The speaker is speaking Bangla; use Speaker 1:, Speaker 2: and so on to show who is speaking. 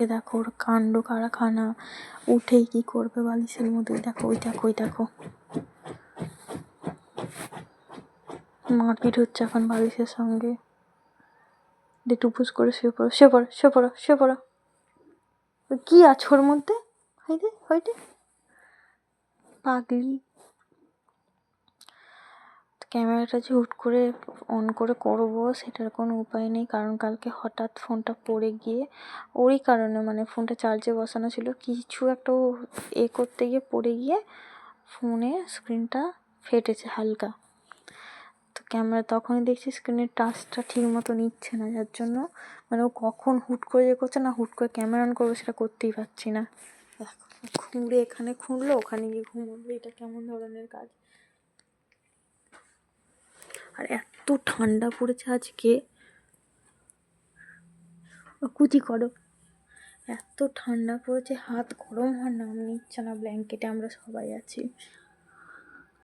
Speaker 1: এ দেখো ওর কাণ্ড কারখানা, উঠেই কি করবে বালিশের মধ্যে? দেখো, ওই দেখো ওই দেখো। মারপিট হচ্ছে এখন বালিশের সঙ্গে। দিয়ে টুপুস করে শুয়ে পড়ো শুয়ে পড়ো শুয়ে পড়ো শুয়ে পড়ো। কি আছে ওর মধ্যে হইতে হইতে পাগলি। ক্যামেরাটা যে হুট করে অন করে করব, সেটার কোনো উপায় নেই। কারণ কালকে হঠাৎ ফোনটা পড়ে গিয়ে ওরই কারণে মানে ফোনটা চার্জে বসানো ছিল। কিছু একটা এ করতে গিয়ে পড়ে গিয়ে ফোনে স্ক্রিনটা ফেটেছে হালকা। তো ক্যামেরা তখনই দেখছি স্ক্রিনের টাচটা ঠিক মতো নিচ্ছে না। যার জন্য মানে ও কখন হুট করে যে করছে না, হুট করে ক্যামেরা অন করবে সেটা করতেই পারছি না। খুঁড়ে এখানে খুঁড়লো, ওখানে গিয়ে ঘুমোবে এটা কেমন ধরনের কাজ? আর এত ঠান্ডা পড়েছে আজকে। কুচি করো। এত ঠান্ডা পড়েছে, হাত গরম হওয়ার নাম নিচ্ছে না ব্ল্যাঙ্কেটে, আমরা সবাই আছি।